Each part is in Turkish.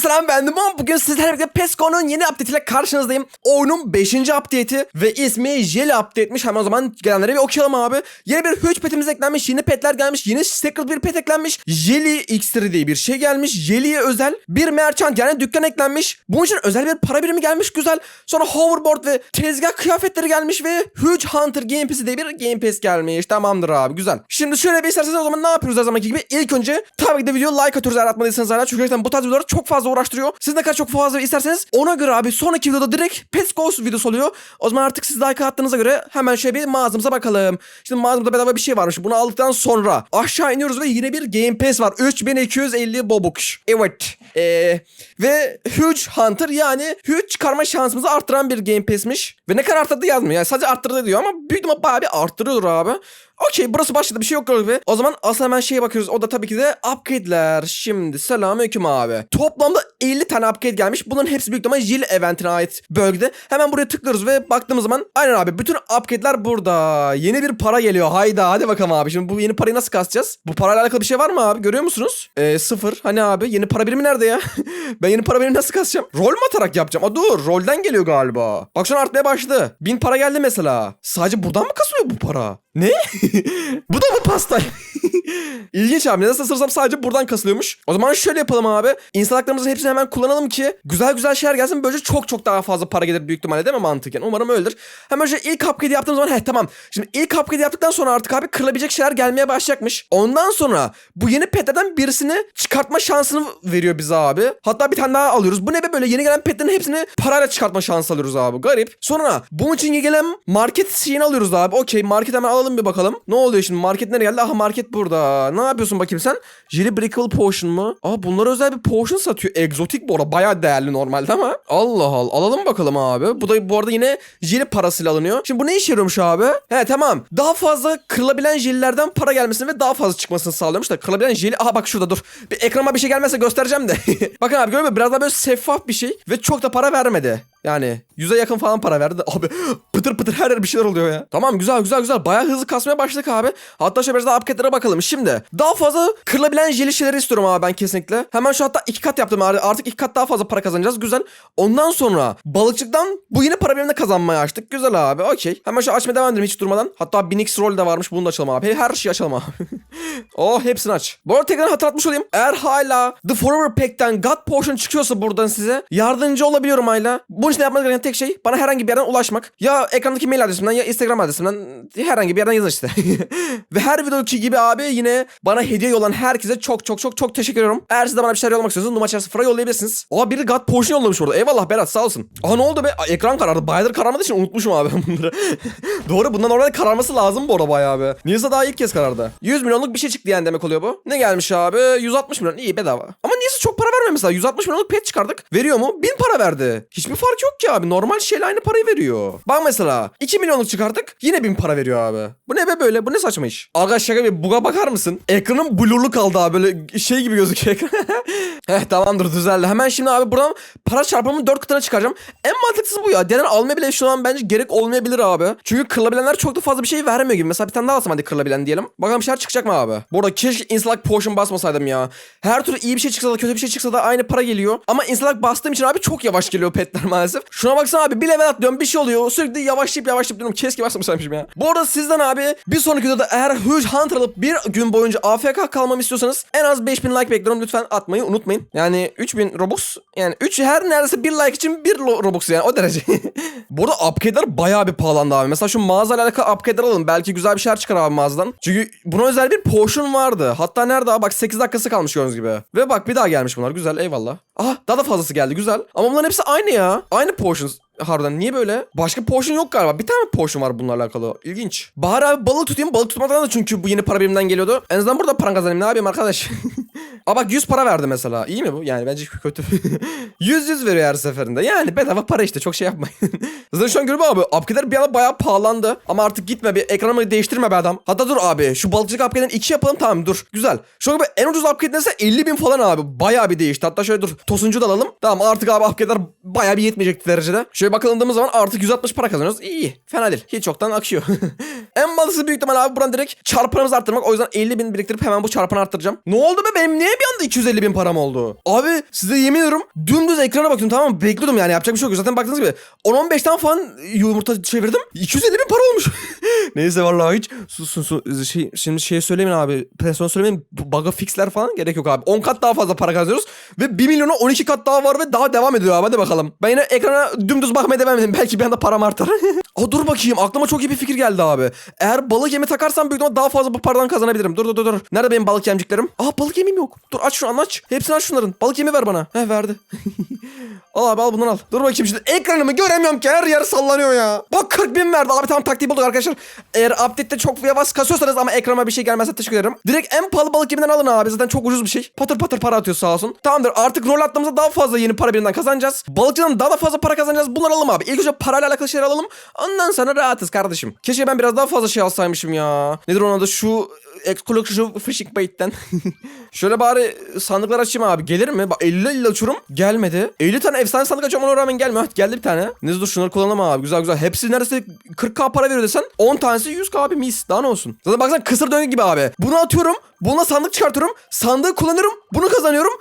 selam ben Duman. Bugün sizlerle birlikte PESCO'nun yeni update ile karşınızdayım. Oyunun 5. update'i ve ismi Jelly update'miş. Hemen o zaman gelenlere bir okuyalım abi. Yeni bir huge petimiz eklenmiş. Yeni petler gelmiş. Yeni secret bir pet eklenmiş. Jelly X3 diye bir şey gelmiş. Jelly'ye özel bir merchant yani dükkan eklenmiş. Bunun için özel bir para birimi gelmiş güzel. Sonra hoverboard ve tezgah kıyafetleri gelmiş ve Huge Hunter Game Pass'i diye bir Game Pass gelmiş. Tamamdır abi güzel. Şimdi şöyle bir isterseniz o zaman ne yapıyoruz her zamanki gibi? İlk önce tabii ki de video like atıyoruz eğer atmadıysanız hala. Çünkü gerçekten bu tarz videolar çok fazla uğraştırıyor. Siz ne kadar çok fazla isterseniz ona göre abi sonraki videoda direkt Pets Goes videosu oluyor. O zaman artık siz like attığınıza göre hemen şöyle bir mağazamıza bakalım. Şimdi mağazamda bedava bir şey varmış. Bunu aldıktan sonra aşağı iniyoruz ve yine bir Game Pass var. 3250 bobuş. Evet. Ee, ve Huge Hunter yani Huge çıkarma şansımızı arttıran bir Game Pass'miş. Ve ne kadar arttırdı yazmıyor. Yani sadece arttırdı diyor ama büyük ihtimalle bayağı bir arttırıyordur abi. Okey burası başladı bir şey yok galiba. O zaman asıl hemen şeye bakıyoruz. O da tabii ki de upgrade'ler. Şimdi selamünaleyküm abi. Toplamda 50 tane upgrade gelmiş. Bunların hepsi büyük ihtimalle Jill eventine ait bölgede. Hemen buraya tıklıyoruz ve baktığımız zaman aynen abi bütün upgrade'ler burada. Yeni bir para geliyor. Hayda hadi bakalım abi. Şimdi bu yeni parayı nasıl kasacağız? Bu parayla alakalı bir şey var mı abi? Görüyor musunuz? Ee, sıfır. Hani abi yeni para birimi nerede ya? ben yeni para birimi nasıl kasacağım? Rol mü atarak yapacağım? Aa dur rolden geliyor galiba. Bak şu an artmaya başladı. Bin para geldi mesela. Sadece buradan mı kasılıyor bu para? Ne? bu da mı pasta? İlginç abi. Nasıl ısırsam sadece buradan kasılıyormuş. O zaman şöyle yapalım abi. Hepsini hemen kullanalım ki güzel güzel şeyler gelsin. Böylece çok çok daha fazla para gelir büyük ihtimalle değil mi mantıken? Umarım öyledir. Hemen şöyle ilk upgrade yaptığımız zaman heh tamam. Şimdi ilk upgrade yaptıktan sonra artık abi kırılabilecek şeyler gelmeye başlayacakmış. Ondan sonra bu yeni petlerden birisini çıkartma şansını veriyor bize abi. Hatta bir tane daha alıyoruz. Bu ne be böyle yeni gelen petlerin hepsini parayla çıkartma şansı alıyoruz abi. Garip. Sonra bunun için gelen market şeyini alıyoruz abi. Okey market hemen alalım bir bakalım. Ne oluyor şimdi? Market nereye geldi? Aha market burada. Ne yapıyorsun bakayım sen? Jelly Brickle Potion mu? Aa bunlara özel bir potion satıyor. Egzotik bu arada. Bayağı değerli normalde ama. Allah Allah. Alalım bakalım abi. Bu da bu arada yine jelly parasıyla alınıyor. Şimdi bu ne işe yarıyormuş abi? He tamam. Daha fazla kırılabilen jellylerden para gelmesini ve daha fazla çıkmasını sağlıyormuş da kırılabilen jelly. Aha bak şurada dur. Bir ekrana bir şey gelmezse göstereceğim de. Bakın abi görüyor musun? Biraz daha böyle şeffaf bir şey ve çok da para vermedi. Yani yüze yakın falan para verdi. Abi pıtır pıtır her yer bir şeyler oluyor ya. Tamam güzel güzel güzel. Bayağı hızlı kasmaya başladık abi. Hatta şöyle biraz daha upgrade'lere bakalım. Şimdi daha fazla kırılabilen jeli şeyleri istiyorum abi ben kesinlikle. Hemen şu hatta iki kat yaptım abi. Artık iki kat daha fazla para kazanacağız. Güzel. Ondan sonra balıkçıktan bu yeni para birimini kazanmaya açtık. Güzel abi. Okey. Hemen şu açmaya devam edelim hiç durmadan. Hatta 1000x roll de varmış. Bunu da açalım abi. Her şeyi açalım abi. oh hepsini aç. Bu arada tekrar hatırlatmış olayım. Eğer hala The Forever Pack'ten God Potion çıkıyorsa buradan size yardımcı olabiliyorum hala. Bunun için yapmanız gereken tek şey bana herhangi bir yerden ulaşmak. Ya ekrandaki mail adresimden ya Instagram adresimden herhangi bir yerden yazın işte. Ve her videodaki gibi abi yine bana hediye yollayan herkese çok çok çok çok teşekkür ediyorum. Eğer siz de bana bir şeyler yollamak istiyorsanız numara sıfıra yollayabilirsiniz. Aa biri God Potion yollamış orada. Eyvallah Berat sağ olsun. Aa ne oldu be? Ekran karardı. Bayağıdır kararmadığı için unutmuşum abi bunları. Doğru bundan normalde kararması lazım bu arada bayağı. Niyeyse daha ilk kez karardı. 100 milyonluk bir şey çıktı yani demek oluyor bu. Ne gelmiş abi? 160 milyon. İyi bedava. Ama vermiyor mesela. 160 milyonluk pet çıkardık. Veriyor mu? 1000 para verdi. Hiçbir fark yok ki abi. Normal şeyle aynı parayı veriyor. Bak mesela 2 milyonluk çıkardık. Yine 1000 para veriyor abi. Bu ne be böyle? Bu ne saçma iş? Aga şaka bir buga bakar mısın? Ekranın blurlu kaldı abi. Böyle şey gibi gözüküyor ekran. Heh tamamdır düzeldi. Hemen şimdi abi buradan para çarpımının 4 katına çıkaracağım. En mantıklısı bu ya. Denen almaya bile şu an bence gerek olmayabilir abi. Çünkü kırılabilenler çok da fazla bir şey vermiyor gibi. Mesela bir tane daha alsam hadi kırılabilen diyelim. Bakalım bir şeyler çıkacak mı abi? Bu arada keşke Insalak Potion basmasaydım ya. Her türlü iyi bir şey çıksa da kötü bir şey çıksa da aynı para geliyor. Ama Insalak bastığım için abi çok yavaş geliyor petler maalesef. Şuna baksana abi bir level atlıyorum bir şey oluyor. Sürekli yavaşlayıp yavaşlayıp diyorum. Keşke basmasaymışım ya. Bu arada sizden abi bir sonraki videoda eğer Huge Hunter alıp bir gün boyunca AFK kalmamı istiyorsanız en az 5000 like bekliyorum. Lütfen atmayı unutmayın. Yani 3000 Robux yani 3 her neredeyse bir like için bir Robux yani o derece. Bu arada upgrade'ler bayağı bir pahalandı abi. Mesela şu mağazayla alakalı upgrade'ler alalım. Belki güzel bir şeyler çıkar abi mağazadan. Çünkü buna özel bir potion vardı. Hatta nerede abi? Bak 8 dakikası kalmış gördüğünüz gibi. Ve bak bir daha gelmiş bunlar. Güzel eyvallah. Aha daha da fazlası geldi güzel. Ama bunların hepsi aynı ya. Aynı potions. Harbiden niye böyle? Başka potion yok galiba. Bir tane potion var bunlarla alakalı. İlginç. Bahar abi balık tutayım. Balık tutmadan da çünkü bu yeni para birimden geliyordu. En azından burada para kazanayım. Ne yapayım arkadaş? Aa bak 100 para verdi mesela. İyi mi bu? Yani bence kötü. 100 100 veriyor her seferinde. Yani bedava para işte. Çok şey yapmayın. Zaten şu an görüyor musun abi? Upgrade'ler bir anda bayağı pahalandı. Ama artık gitme bir ekranımı değiştirme be adam. Hatta dur abi. Şu balıkçılık upgrade'den 2 yapalım tamam dur. Güzel. Şu an en ucuz upgrade neyse 50 bin falan abi. Bayağı bir değişti. Hatta şöyle dur. Tosuncu da alalım. Tamam artık abi upgrade'ler bayağı bir yetmeyecek derecede. Şöyle bakıldığımız zaman artık 160 para kazanıyoruz. İyi. Fena değil. Hiç çoktan akıyor. en balısı büyük ihtimal abi buradan direkt çarpanımızı arttırmak. O yüzden 50 bin biriktirip hemen bu çarpanı arttıracağım. Ne oldu be benim niye bir anda 250 bin param oldu? Abi size yemin ediyorum dümdüz ekrana bakıyorum tamam mı? Bekliyordum yani yapacak bir şey yok. Zaten baktığınız gibi 10-15 tane falan yumurta çevirdim. 250 bin para olmuş. Neyse vallahi hiç sus sus sus. Şey, şimdi şey söylemeyin abi. Person söylemeyin. Bu Bug'a fixler falan gerek yok abi. 10 kat daha fazla para kazanıyoruz. Ve 1 milyona 12 kat daha var ve daha devam ediyor abi. Hadi bakalım. Ben yine ekrana dümdüz bakmaya devam edeyim. Belki bir anda param artar. Aa dur bakayım. Aklıma çok iyi bir fikir geldi abi. Eğer balık yemi takarsam büyük ihtimalle daha fazla bu paradan kazanabilirim. Dur dur dur dur. Nerede benim balık yemciklerim? Aa balık yemim yok. Dur aç şunu aç. Hepsini aç şunların. Balık yemi ver bana. He verdi. al abi al bundan al. Dur bakayım şimdi. Ekranımı göremiyorum ki her yer sallanıyor ya. Bak 40 bin verdi. Abi tamam taktiği bulduk arkadaşlar. Eğer update'te çok yavaş kasıyorsanız ama ekrana bir şey gelmezse teşekkür ederim. Direkt en pahalı balık yeminden alın abi. Zaten çok ucuz bir şey. Patır patır para atıyor sağ olsun. Tamamdır artık rol attığımızda daha fazla yeni para birinden kazanacağız. Balıkçıdan daha da fazla para kazanacağız. Bunları alalım abi. İlk önce parayla alakalı şeyler alalım. Ondan sonra rahatız kardeşim. Keşke ben biraz daha fazla şey alsaymışım ya. Nedir onun adı şu Exclusive Fishing Bait'ten. Şöyle bari sandıklar açayım abi. Gelir mi? Bak 50 50 açıyorum. Gelmedi. 50 tane efsane sandık açıyorum ona rağmen gelmiyor. Hadi geldi bir tane. Neyse dur şunları kullanalım abi. Güzel güzel. Hepsi neredeyse 40k para veriyor desen 10 tanesi 100k abi mis. Daha ne olsun. Zaten baksana kısır döngü gibi abi. Bunu atıyorum. Buna sandık çıkartıyorum. Sandığı kullanıyorum. Bunu kazanıyorum.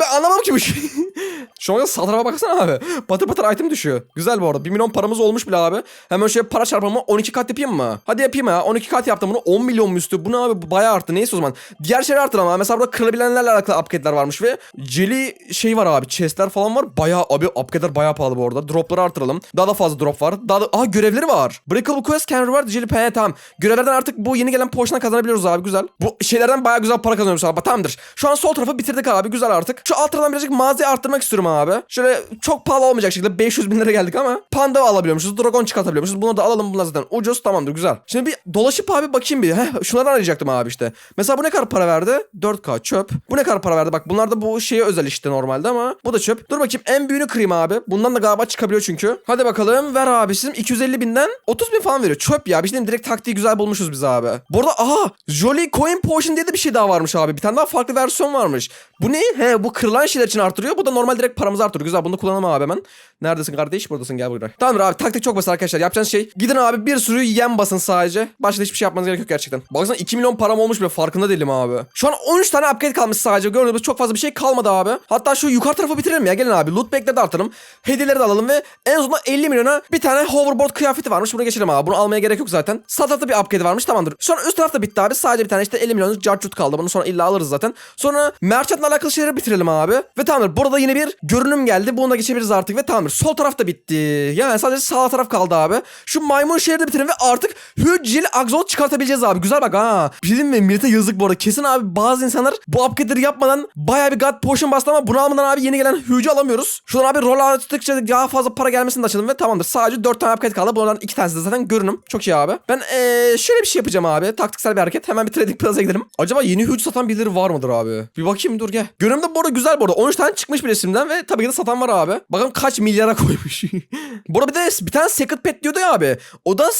Ben anlamam ki bu şey. Şu an sağ tarafa baksana abi. Patır patır item düşüyor. Güzel bu arada. 1 milyon paramız olmuş bile abi. Hemen şöyle para çarpımı 12 kat yapayım mı? Hadi yapayım ya. 12 kat yaptım bunu. 10 milyon üstü? Bu ne abi? Bayağı arttı. Neyse o zaman. Diğer şeyler arttı ama. Mesela burada kırabilenlerle alakalı upgrade'ler varmış ve jelly şey var abi. Chest'ler falan var. Bayağı abi upgrade'ler bayağı pahalı bu arada. Drop'ları artıralım. Daha da fazla drop var. Daha da... Aha görevleri var. Breakable quest can reward jelly pen. Tamam. Görevlerden artık bu yeni gelen potion'dan kazanabiliyoruz abi. Güzel. Bu şeylerden bayağı güzel para kazanıyoruz abi. Tamamdır. Şu an sol tarafı bitirdik abi. Güzel artık. Şu alt taraftan birazcık mağazayı arttırmak istiyorum abi. Şöyle çok pahalı olmayacak şekilde 500 bin lira geldik ama panda alabiliyormuşuz. Dragon çıkartabiliyormuşuz. Bunu da alalım. Bunlar zaten ucuz. Tamamdır güzel. Şimdi bir dolaşıp abi bakayım bir. Heh, şunlardan arayacaktım abi işte. Mesela bu ne kadar para verdi? 4K çöp. Bu ne kadar para verdi? Bak bunlar da bu şeye özel işte normalde ama bu da çöp. Dur bakayım en büyüğünü kırayım abi. Bundan da galiba çıkabiliyor çünkü. Hadi bakalım ver abi sizin 250 binden 30 bin falan veriyor. Çöp ya. Bir şey diyeyim, direkt taktiği güzel bulmuşuz biz abi. Bu arada aha Jolly Coin Potion diye de bir şey daha varmış abi. Bir tane daha farklı versiyon varmış. Bu ne? He bu kırılan şeyler için artırıyor. Bu da normal direkt paramızı artırıyor. Güzel bunu kullanalım abi hemen. Neredesin kardeş? Buradasın gel buraya. Tamamdır abi taktik çok basit arkadaşlar. Yapacağınız şey gidin abi bir sürü yem basın sadece. Başka hiçbir şey yapmanız gerek yok gerçekten. Baksana 2 milyon param olmuş bile farkında değilim abi. Şu an 13 tane upgrade kalmış sadece. Gördüğünüz çok fazla bir şey kalmadı abi. Hatta şu yukarı tarafı bitirelim ya. Gelin abi. Loot bag'leri de artalım. Hediyeleri de alalım ve en sonunda 50 milyona bir tane hoverboard kıyafeti varmış. Bunu geçelim abi. Bunu almaya gerek yok zaten. Sağ tarafta bir upgrade varmış. Tamamdır. Sonra üst tarafta bitti abi. Sadece bir tane işte 50 milyonluk carcut kaldı. Bunu sonra illa alırız zaten. Sonra merchantla alakalı şeyleri bitirelim abi. Ve tamamdır. Burada yine bir görünüm geldi. Bunu da geçebiliriz artık ve tamamdır. Sol taraf da bitti. Yani sadece sağ taraf kaldı abi. Şu maymun şehri de bitirelim ve artık hücceli agzot çıkartabileceğiz abi. Güzel bak ha. Diyeyim mi? Millete yazık bu arada. Kesin abi bazı insanlar bu upgrade'leri yapmadan bayağı bir god potion bastı ama bunu almadan abi yeni gelen hücü alamıyoruz. Şuradan abi roll attıkça daha fazla para gelmesini de açalım ve tamamdır. Sadece 4 tane upgrade kaldı. Bunlardan 2 tanesi de zaten görünüm. Çok iyi abi. Ben ee, şöyle bir şey yapacağım abi. Taktiksel bir hareket. Hemen bir trading plaza gidelim. Acaba yeni hücü satan birileri var mıdır abi? Bir bakayım dur gel. Görünüm de bu arada güzel bu arada. 13 tane çıkmış bir resimden ve tabii ki de satan var abi. Bakalım kaç milyara koymuş. bu arada bir de bir tane secret pet diyordu ya abi. O da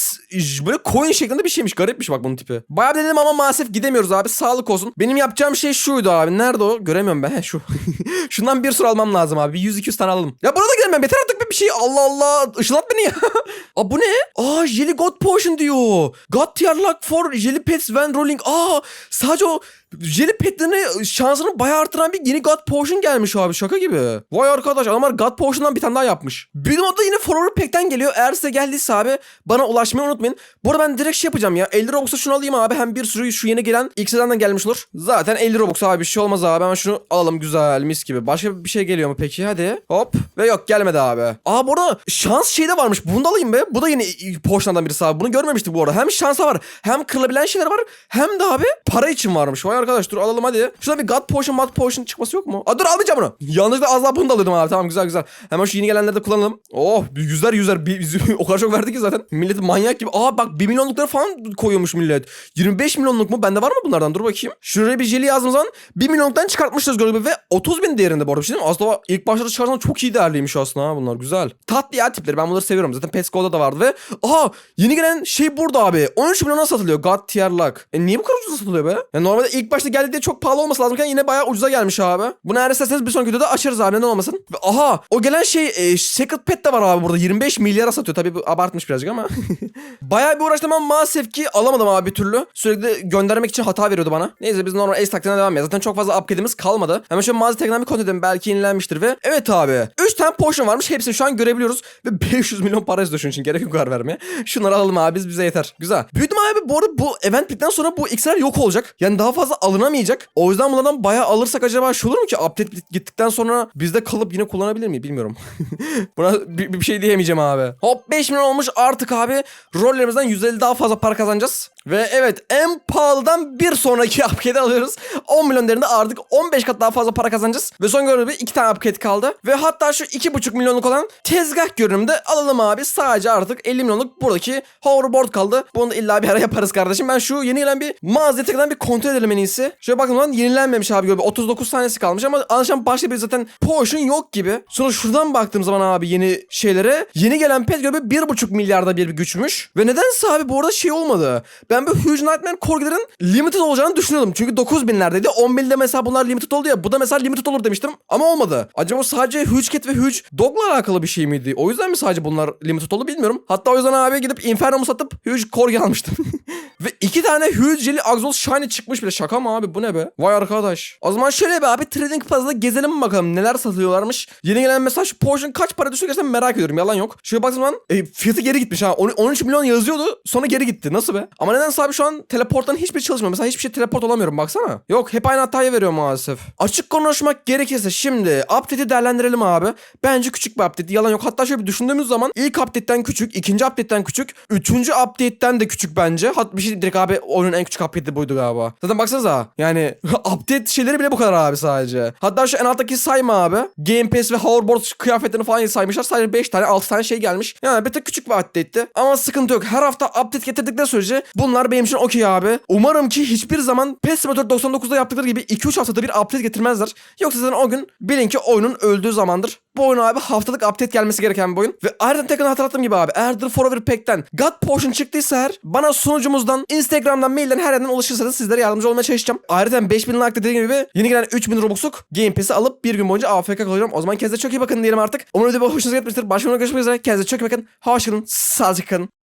böyle coin şeklinde bir şeymiş. Garipmiş bak bunun tipi. Bayağı dedim ama maalesef gidemiyoruz abi. Sağlık olsun. Benim yapacağım şey şuydu abi. Nerede o? Göremiyorum ben. He şu. Şundan bir sürü almam lazım abi. Bir 100-200 tane alalım. Ya burada gelmem. Yeter artık bir şey. Allah Allah. Işınlat beni ya. Aa bu ne? Aa Jelly God Potion diyor. God tier luck for Jelly Pets when rolling. Aa sadece o Jelly petlerini şansını bayağı artıran bir yeni God Potion gelmiş abi şaka gibi. Vay arkadaş adamlar God Potion'dan bir tane daha yapmış. Bir da yine Follower Pack'ten geliyor. Eğer size geldiyse abi bana ulaşmayı unutmayın. Bu arada ben direkt şey yapacağım ya. 50 Robux'a şunu alayım abi. Hem bir sürü şu yeni gelen X'den de gelmiş olur. Zaten 50 Robux abi bir şey olmaz abi. Hemen şunu alalım güzel mis gibi. Başka bir şey geliyor mu peki? Hadi. Hop. Ve yok gelmedi abi. Aa bu arada şans şey de varmış. Bunu da alayım be. Bu da yeni Potion'dan birisi abi. Bunu görmemiştik bu arada. Hem şansa var. Hem kırılabilen şeyler var. Hem de abi para için varmış. Vay arkadaş dur alalım hadi. Şurada bir God Potion, Mad Potion çıkması yok mu? Aa dur almayacağım bunu. Yanlışlıkla az daha bunu da alırdım abi. Tamam güzel güzel. Hemen şu yeni gelenleri de kullanalım. Oh yüzler yüzer. Bir, o kadar çok verdi ki zaten. Millet manyak gibi. Aa bak 1 milyonlukları falan koyuyormuş millet. 25 milyonluk mu? Bende var mı bunlardan? Dur bakayım. Şuraya bir jeli yazdığım zaman 1 milyonluktan çıkartmışız gördüğüm gibi ve 30 bin değerinde bu arada bir şey? Aslında ilk başta çıkarsan çok iyi değerliymiş aslında. ha bunlar güzel. Tatlı ya tipleri ben bunları seviyorum. Zaten Pesco'da da vardı ve aha yeni gelen şey burada abi. 13 milyona satılıyor God Tier Lock. E niye bu kadar ucuza satılıyor be? Ya normalde ilk başta geldiğinde çok pahalı olması lazımken yine bayağı ucuza gelmiş abi. Bunu eğer isterseniz bir sonraki videoda açarız abi neden olmasın. Ve aha o gelen şey e, Secret Pet de var abi burada 25 milyara satıyor. Tabii bu abartmış birazcık ama. bayağı bir uğraştım ama maalesef ki alamadım abi bir türlü. Sürekli göndermek için hata veriyordu bana. Neyse biz normal Ace taktiğine devam ediyoruz. Zaten çok fazla upgrade'imiz kalmadı. Hemen şöyle mağaza taktiğinden bir kontrol edelim. Belki yenilenmiştir ve evet abi. 3 tane potion varmış. Hepsini şu an görebiliyoruz. Ve 500 milyon para istiyor şunun için. Gerek yok vermeye. Şunları alalım abi biz bize yeter. Güzel. Büyüdüm abi bu arada bu event bittikten sonra bu X'ler yok olacak. Yani daha fazla alınamayacak. O yüzden bunlardan bayağı alırsak acaba şu olur mu ki update gittikten sonra bizde kalıp yine kullanabilir miyim bilmiyorum. Buna bir, bir şey diyemeyeceğim abi. Hop 5 milyon olmuş artık abi. Rollerimizden 150 daha fazla para kazanacağız. Ve evet en pahalıdan bir sonraki upgrade alıyoruz. 10 milyon değerinde artık 15 kat daha fazla para kazanacağız. Ve son görünümde iki tane upgrade kaldı. Ve hatta şu 2,5 milyonluk olan tezgah görünümde alalım abi. Sadece artık 50 milyonluk buradaki hoverboard kaldı. Bunu da illa bir ara yaparız kardeşim. Ben şu yeni gelen bir mağazaya tekrardan bir kontrol edelim en iyisi. Şöyle bakın lan yenilenmemiş abi. Böyle 39 tanesi kalmış ama anlaşılan başka bir zaten potion yok gibi. Sonra şuradan baktığım zaman abi yeni şeylere. Yeni gelen pet göbe 1,5 milyarda bir güçmüş. Ve nedense abi bu arada şey olmadı. Ben bu Huge Nightmare Corgi'lerin limited olacağını düşünüyordum. Çünkü 9000'lerdeydi. 10.000'de mesela bunlar limited oldu ya. Bu da mesela limited olur demiştim. Ama olmadı. Acaba sadece Huge Cat ve Huge Dog'la alakalı bir şey miydi? O yüzden mi sadece bunlar limited oldu bilmiyorum. Hatta o yüzden abi gidip Inferno'mu satıp Huge Corgi almıştım. ve iki tane Jelly Axol Shiny çıkmış bile. Şaka mı abi bu ne be? Vay arkadaş. O zaman şöyle be abi Trading Plaza'da gezelim bakalım neler satılıyorlarmış. Yeni gelen mesela şu Potion kaç para düşüyor gerçekten merak ediyorum. Yalan yok. Şöyle baktığım zaman e, fiyatı geri gitmiş ha. On- 13 milyon yazıyordu sonra geri gitti. Nasıl be? Ama nedense abi şu an teleporttan hiçbir çalışmıyor. Mesela hiçbir şey teleport olamıyorum baksana. Yok hep aynı hatayı veriyor maalesef. Açık konuşmak gerekirse şimdi update'i değerlendirelim abi. Bence küçük bir update. Yalan yok. Hatta şöyle bir düşündüğümüz zaman ilk update'ten küçük, ikinci update'ten küçük, üçüncü update'ten de küçük bence. Hatta bir şey direkt abi oyunun en küçük update'i buydu galiba. Zaten baksanıza yani update şeyleri bile bu kadar abi sadece. Hatta şu en alttaki sayma abi. Game Pass ve hoverboard kıyafetlerini falan saymışlar. Sadece 5 tane 6 tane şey gelmiş. Yani bir tık küçük bir update'ti. Ama sıkıntı yok. Her hafta update getirdikleri sürece bunlar benim için okey abi. Umarım ki hiçbir zaman PES Simulator 99'da yaptıkları gibi 2-3 haftada bir update getirmezler. Yoksa zaten o gün bilin ki oyunun öldüğü zamandır. Bu oyun abi haftalık update gelmesi gereken bir oyun. Ve ayrıca tekrar hatırlattığım gibi abi eğer The Forever Pack'ten God Potion çıktıysa eğer bana sunucumuzdan, Instagram'dan, mailden her yerden ulaşırsanız sizlere yardımcı olmaya çalışacağım. Ayrıca 5000 like dediğim gibi yeni gelen 3000 Robux'luk Game Pass'i alıp bir gün boyunca AFK kalacağım. O zaman kendinize çok iyi bakın diyelim artık. Umarım video hoşunuza gitmiştir. Başka bir görüşmek üzere. Kendinize çok iyi bakın. Hoşçakalın. Sağlıcakla kalın.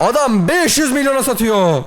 Adam 500 milyona satıyor.